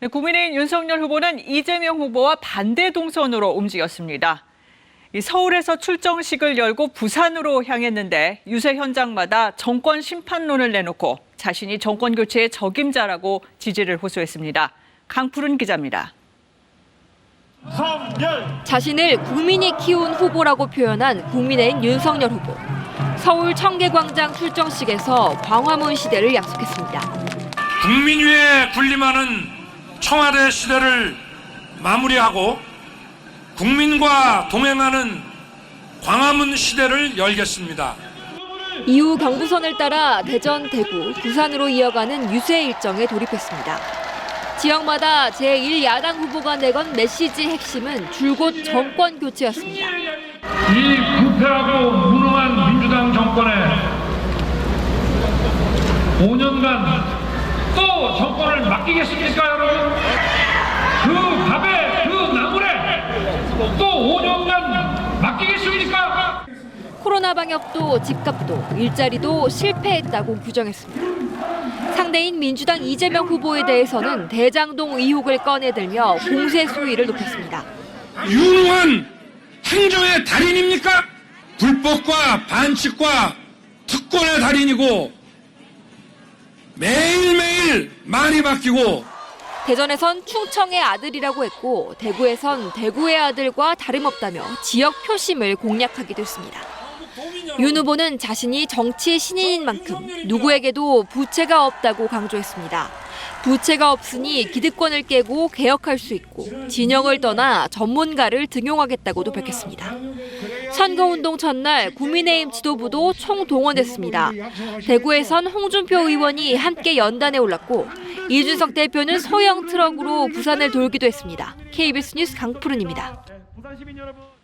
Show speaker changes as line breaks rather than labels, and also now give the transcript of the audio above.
네, 국민의힘 윤석열 후보는 이재명 후보와 반대 동선으로 움직였습니다. 이 서울에서 출정식을 열고 부산으로 향했는데 유세 현장마다 정권 심판론을 내놓고 자신이 정권 교체의 적임자라고 지지를 호소했습니다. 강푸른 기자입니다.
자신을 국민이 키운 후보라고 표현한 국민의힘 윤석열 후보. 서울 청계광장 출정식에서 광화문 시대를 약속했습니다.
국민 위에 군림하는 청와대 시대를 마무리하고 국민과 동행하는 광화문 시대를 열겠습니다.
이후 경부선을 따라 대전, 대구, 부산으로 이어가는 유세 일정에 돌입했습니다. 지역마다 제1야당 후보가 내건 메시지 핵심은 줄곧 정권 교체였습니다.
이 부패하고 무능한 민주당 정권에 5년간 또 정 권을 맡기겠습니까, 여러분? 그 밥에 그 나물에 또 5년간 맡기겠습니까?
코로나 방역도 집값도 일자리도 실패했다고 규정했습니다. 상대인 민주당 이재명 후보에 대해서는 대장동 의혹을 꺼내들며 공세 수위를 높였습니다.
유능한 행정의 달인입니까? 불법과 반칙과 특권의 달인이고 매일매 일 말이 바뀌고
대전에선 충청의 아들이라고 했고 대구에선 대구의 아들과 다름없다며 지역 표심을 공략하기도 했습니다. 윤 후보는 자신이 정치의 신인인 만큼 누구에게도 부채가 없다고 강조했습니다. 부채가 없으니 기득권을 깨고 개혁할 수 있고 진영을 떠나 전문가를 등용하겠다고도 밝혔습니다. 선거운동 첫날 국민의힘 지도부도 총동원됐습니다. 대구에선 홍준표 의원이 함께 연단에 올랐고 이준석 대표는 소형 트럭으로 부산을 돌기도 했습니다. KBS 뉴스 강푸른입니다.
여러분